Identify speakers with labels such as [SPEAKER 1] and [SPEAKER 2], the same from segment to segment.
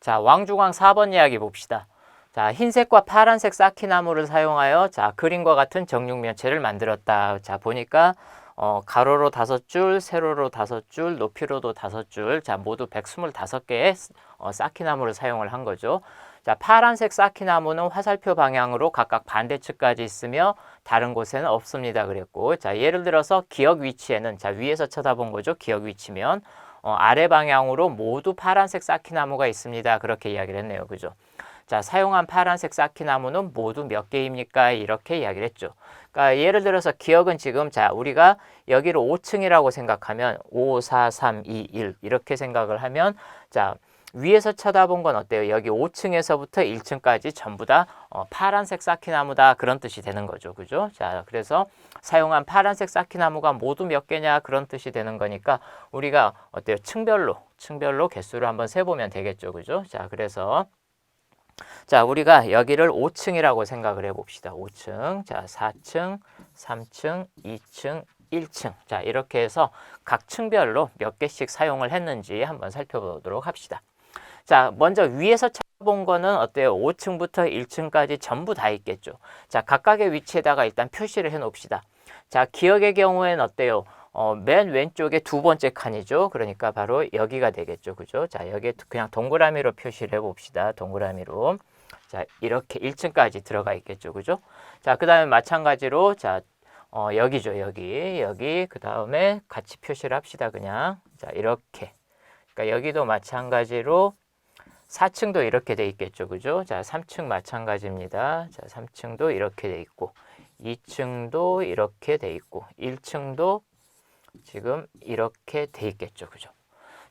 [SPEAKER 1] 자, 왕중왕 4번 이야기 봅시다. 자, 흰색과 파란색 쌓기나무를 사용하여 자, 그림과 같은 정육면체를 만들었다. 자, 보니까 어, 가로로 다섯 줄, 세로로 다섯 줄, 높이로도 다섯 줄, 자, 모두 125개의 어, 쌓기나무를 사용을 한 거죠. 자, 파란색 쌓기나무는 화살표 방향으로 각각 반대측까지 있으며 다른 곳에는 없습니다. 그랬고, 자, 예를 들어서 기억 위치에는 자, 위에서 쳐다본 거죠. 기억 위치면 어, 아래 방향으로 모두 파란색 쌓기나무가 있습니다. 그렇게 이야기를 했네요. 그죠? 자, 사용한 파란색 쌓기나무는 모두 몇 개입니까? 이렇게 이야기를 했죠. 그러니까 예를 들어서 기억은 지금 자, 우리가 여기를 5층이라고 생각하면 5, 4, 3, 2, 1 이렇게 생각을 하면 자, 위에서 쳐다본 건 어때요? 여기 5층에서부터 1층까지 전부 다 어, 파란색 쌓기나무다 그런 뜻이 되는 거죠. 그죠? 자, 그래서 사용한 파란색 쌓기나무가 모두 몇 개냐 그런 뜻이 되는 거니까 우리가 어때요? 층별로 층별로 개수를 한번 세보면 되겠죠. 그죠? 자, 그래서 자, 우리가 여기를 5층이라고 생각을 해 봅시다. 5층. 자, 4층, 3층, 2층, 1층. 자, 이렇게 해서 각 층별로 몇 개씩 사용을 했는지 한번 살펴보도록 합시다. 자, 먼저 위에서 쳐본 거는 어때요? 5층부터 1층까지 전부 다 있겠죠. 자, 각각의 위치에다가 일단 표시를 해 놓읍시다. 자, 기억의 경우에는 어때요? 어, 맨 왼쪽에 두 번째 칸이죠. 그러니까 바로 여기가 되겠죠. 그죠? 자, 여기에 그냥 동그라미로 표시를 해 봅시다. 동그라미로. 자, 이렇게 1층까지 들어가 있겠죠. 그죠? 자, 그 다음에 마찬가지로, 자, 어, 여기죠. 여기. 여기. 그 다음에 같이 표시를 합시다. 그냥. 자, 이렇게. 그러니까 여기도 마찬가지로 4층도 이렇게 돼 있겠죠. 그죠? 자, 3층 마찬가지입니다. 자, 3층도 이렇게 돼 있고, 2층도 이렇게 돼 있고, 1층도 지금 이렇게 돼 있겠죠. 그죠?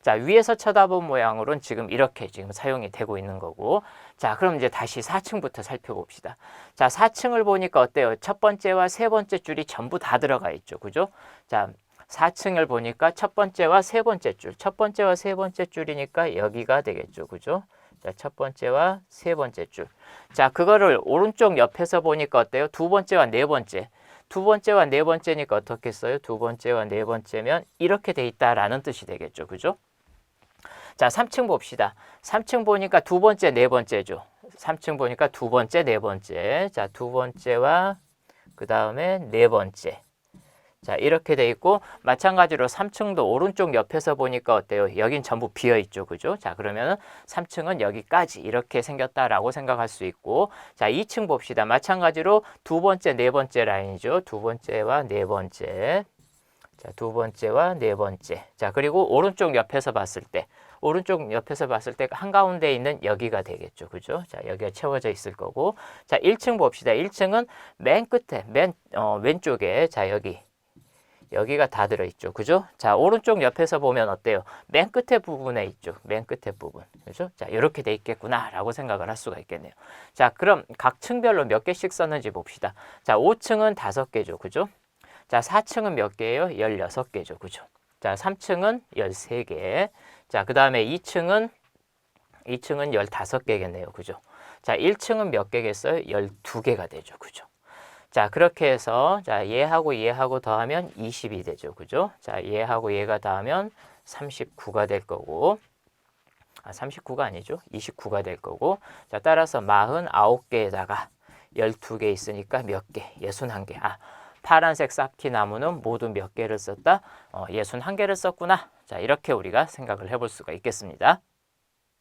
[SPEAKER 1] 자, 위에서 쳐다본 모양으로는 지금 이렇게 지금 사용이 되고 있는 거고. 자, 그럼 이제 다시 4층부터 살펴봅시다. 자, 4층을 보니까 어때요? 첫 번째와 세 번째 줄이 전부 다 들어가 있죠. 그죠? 자, 4층을 보니까 첫 번째와 세 번째 줄, 첫 번째와 세 번째 줄이니까 여기가 되겠죠. 그죠? 자, 첫 번째와 세 번째 줄. 자, 그거를 오른쪽 옆에서 보니까 어때요? 두 번째와 네 번째. 두 번째와 네 번째니까 어떻게 써요? 두 번째와 네 번째면 이렇게 돼 있다라는 뜻이 되겠죠. 그죠? 자, 3층 봅시다. 3층 보니까 두 번째, 네 번째죠. 3층 보니까 두 번째, 네 번째. 자, 두 번째와 그 다음에 네 번째. 자, 이렇게 돼 있고 마찬가지로 3층도 오른쪽 옆에서 보니까 어때요? 여긴 전부 비어 있죠. 그죠? 자, 그러면은 3층은 여기까지 이렇게 생겼다라고 생각할 수 있고 자, 2층 봅시다. 마찬가지로 두 번째, 네 번째 라인이죠. 두 번째와 네 번째. 자, 두 번째와 네 번째. 자, 그리고 오른쪽 옆에서 봤을 때 오른쪽 옆에서 봤을 때 한가운데 있는 여기가 되겠죠. 그죠? 자, 여기가 채워져 있을 거고. 자, 1층 봅시다. 1층은 맨 끝에, 맨, 어, 왼쪽에, 자, 여기. 여기가 다 들어있죠. 그죠? 자, 오른쪽 옆에서 보면 어때요? 맨 끝에 부분에 있죠. 맨 끝에 부분. 그죠? 자, 이렇게 돼 있겠구나. 라고 생각을 할 수가 있겠네요. 자, 그럼 각 층별로 몇 개씩 썼는지 봅시다. 자, 5층은 5개죠. 그죠? 자, 4층은 몇 개예요? 16개죠. 그죠? 자, 3층은 13개. 자, 그 다음에 2층은 2층은 15개겠네요. 그죠? 자, 1층은 몇 개겠어요? 12개가 되죠. 그죠? 자, 그렇게 해서 자, 얘하고 얘하고 더하면 20이 되죠. 그죠? 자, 얘하고 얘가 더하면 39가 될 거고 아, 39가 아니죠. 29가 될 거고 자, 따라서 49개에다가 12개 있으니까 몇 개? 61개. 아, 파란색 쌓기 나무는 모두 몇 개를 썼다? 어, 61개를 썼구나. 자, 이렇게 우리가 생각을 해볼 수가 있겠습니다.